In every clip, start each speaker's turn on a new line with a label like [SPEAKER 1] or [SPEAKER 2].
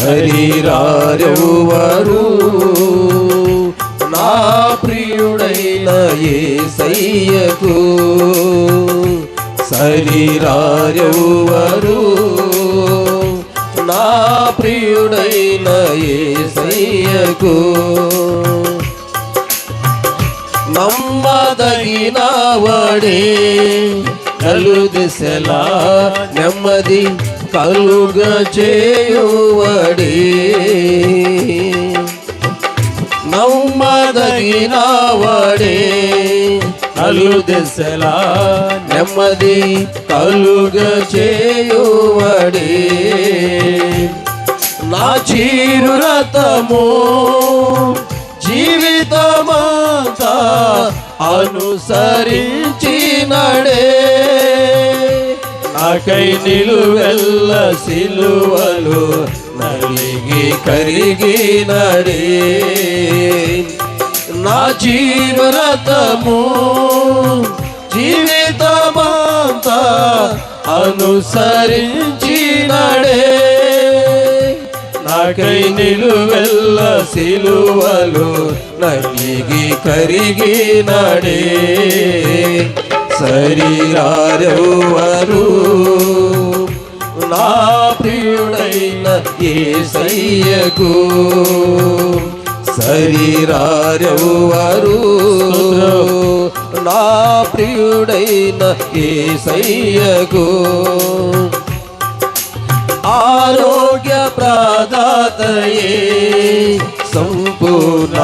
[SPEAKER 1] శరీరారెవరు. నా ప్రియుడైన ఏ సయ్యకు శరీరారెవరు. నా ప్రియుడైన ఏ సయ్యకు నమ్మదగిన వాడే నలు దిశలా నెమ్మది కలుగ చేయువడే. నమ్మదగిన వాడే నలు దెసలా నెమ్మది కలుగ చేయువడే. నా చీరు రథము జీవితమంతా అనుసరించి నడే నాకై నిలువెల్ల సిలువలు నలిగి కరిగి నడే నా జీవరతము జీవితమంతా అనుసరించి నడే నాకై నిలువెల్ల సిలువలు నలిగి కరిగి నడే నా ప్రియుడైన ఏసయ్యకు శరీరారెవరు నా ప్రియుడైన ఏసయ్యకు ఆరోగ్య ప్రదాతయే సంపూర్ణ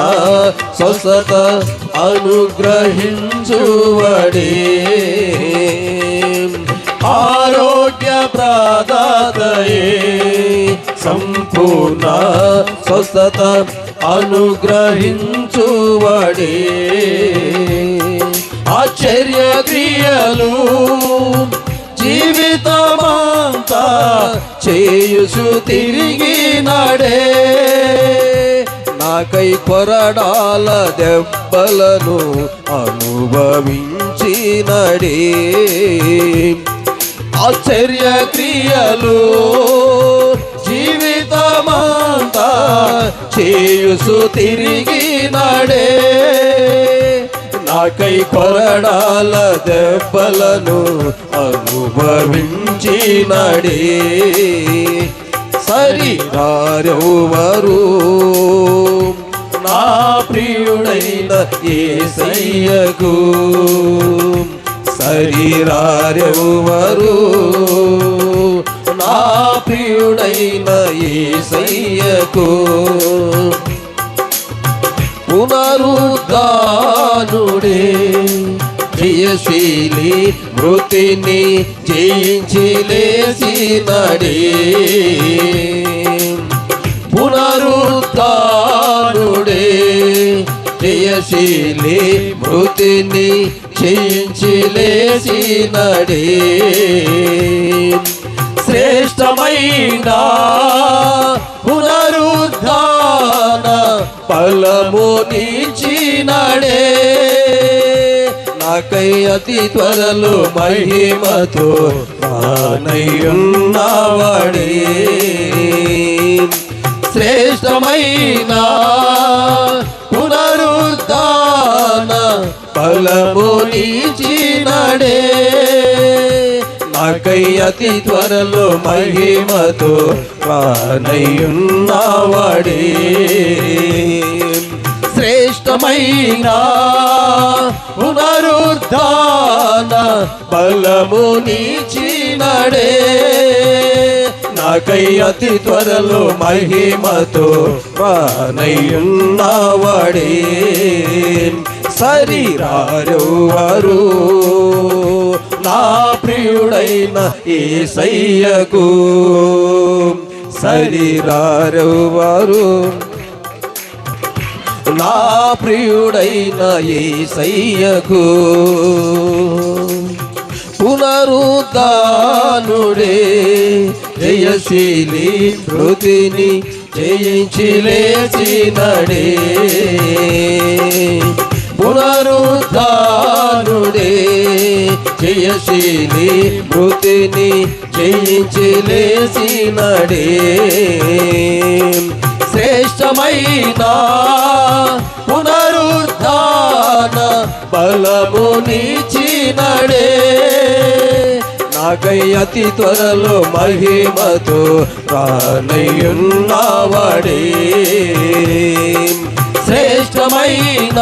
[SPEAKER 1] స్వస్థత అనుగ్రహించువడే. ఆరోగ్య ప్రదాతయే సంపూర్ణ స్వస్థత అనుగ్రహించువడే. ఆశ్చర్య క్రియలు జీవితమంతా చేయుసు తిరిగి నడే. నాకై కొరడాల దెబ్బలను అనుభవించి ఆశ్చర్య క్రియలు జీవితమంతా చేయుసు తిరిగి నడే నాకై కొరడాల దెబ్బలను అనుభవించి నడే శరీరారెవరు నా ప్రియుడైన ఏసయ్యకు. శరీరారెవరు నా ప్రియుడైన ఏసయ్యకు. పునరుద్ధానుడే జయశీలి మృతిని జయించి లేచినడే పునరుద్ధానుడే జయశీలి మృతిని జయించి లేచినడే. శ్రేష్టమైన పునరుద్ధాన ఫలము నీచినడే. నాకై అతి త్వరలు మహిమతో నానయ్యున్నవాడే శ్రేష్టమైన పునరుద్ధాన ఫలము నీచినడే నాకై అతి త్వరలో మహిమతో ప్రాణయున్నవాడే శ్రేష్టమైన పునరుద్ధాన బలము నీచినడే నాకై అతి త్వరలో మహిమతో రానయ్యున్నవాడే. శరీరారు నా ప్రియుడైన ఏసయ్యకు శరీరారు వారు నా ప్రియుడైన ఏసయ్యకు పునరుద్ధానుడే. జయశీలి మృతిని జయించి లేచినడే పునరుద్ధానుడే. జయశీలి మృతిని జయించి లేచినడే శ్రేష్టమైన పునరుద్ధాన బలమునిచినడే నాకై అతి త్వరలో మహిమతో రానయ్యున్నావడే. శ్రేష్టమైన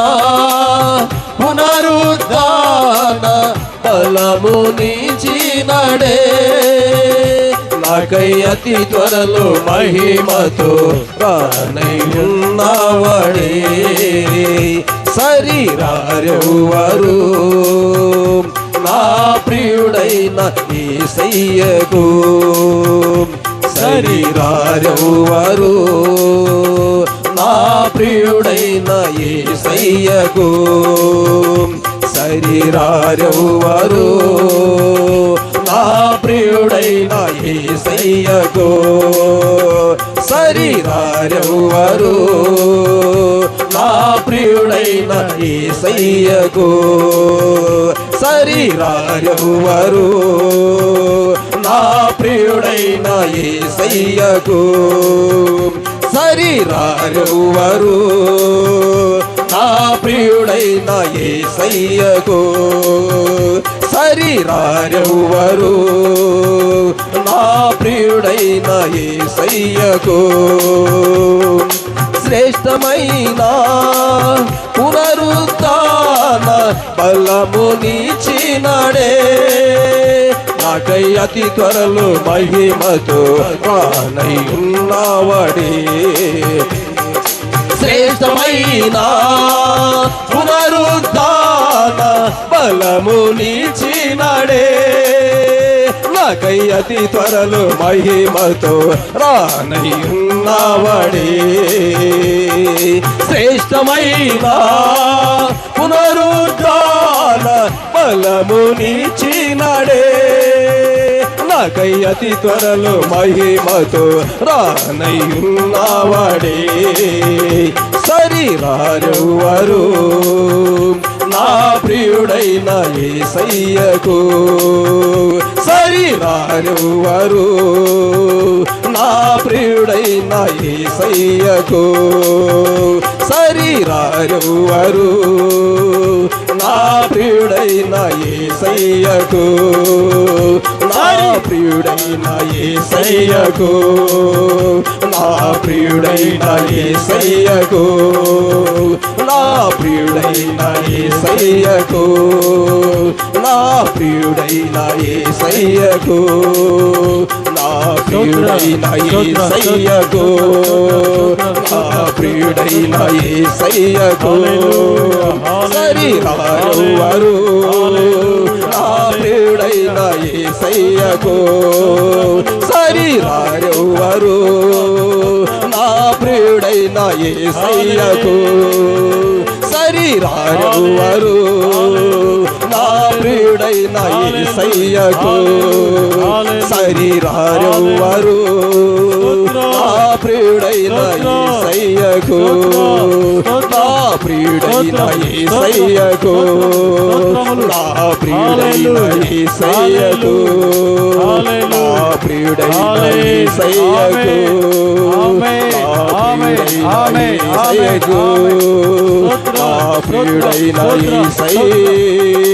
[SPEAKER 1] పునరుద్ధాన బలము నీచినడే. నాకై అతి త్వరలో మహిమతో రానయ్యున్నావడే. శరీరారెవరు నా ప్రియుడైన ఏసయ్యకు. శరీరారెవరు నా ప్రియుడైన ఏసయ్యకు. శరీరారెవరు నా ప్రియుడైన ఏసయ్యకు. శరీరారెవరు నా ప్రియుడైన ఏసయ్యకు. శరీరారెవరు నా ప్రియుడైన ఏసయ్యకు శరీరారెవరు నా ప్రియుడైన ఏసయ్యకు శరీరారెవరు నా ప్రియుడైన ఏసయ్యకు శ్రేష్టమైన పునరుత్న బలము నీచినడే. నాకై అతి త్వరలు మహిమతో రానై ఉన్నవడే. శ్రేష్టమైన పునరుద్ధాన బలము నాకై అతి త్వరలు మహిమతో రానయ్యున్నావడే శ్రేష్టమైన పునరుద్ధాన బలము నీచినడే. నాకై అతి త్వరలో మహిమతో రానయ్యున్నావడే. శరీరారెవరు నా ప్రియుడైన ఏ సయ్యకు శరీరారెవరు నా ప్రియుడైన ఏ సయ్యకు శరీరారెవరు నా ప్రియుడైన ఏసయ్యకు. నా ప్రియుడైన ఏసయ్యకు. నా ప్రియుడైన ఏసయ్యకు. నా ప్రియుడైన ఏసయ్యకు. నా ప్రియుడైన ఏసయ్యకు. నా ప్రియుడైన ఏసయ్యకు. నా ప్రియుడైన ఏసయ్యకు. శరీరారు నా ప్రియుడైన ఏసయ్యకు. శరీరారెవరు నా ప్రియుడైన ఏసయ్యకు. శరీరారెవరు నా ప్రియుడైన ఏసయ్యకు శరీరారెవరు. నా ప్రియుడైన ఏసయ్యకు నా ప్రియుడైన ఏసయ్యకు నా ప్రియుడైన ఏసయ్యకు నా ప్రియుడైన ఏసయ్యకు నా ప్రియుడైన ఏసయ్యకు నా ప్రియుడైన ఏసయ్యకు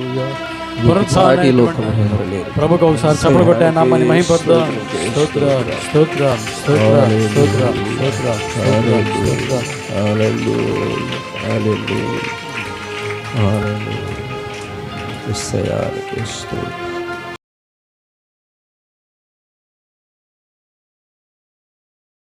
[SPEAKER 1] ప్రియుడైన ఏసయానికి సాటి లోకం
[SPEAKER 2] ప్రభుకు ఒకసారి చప్పలు కొట్టే నామని మహిపడతా స్తోత్ర స్తోత్ర స్తోత్ర స్తోత్ర స్తోత్ర స్తోత్ర స్తోత్ర
[SPEAKER 1] ఏసయానికి స్తోత్రం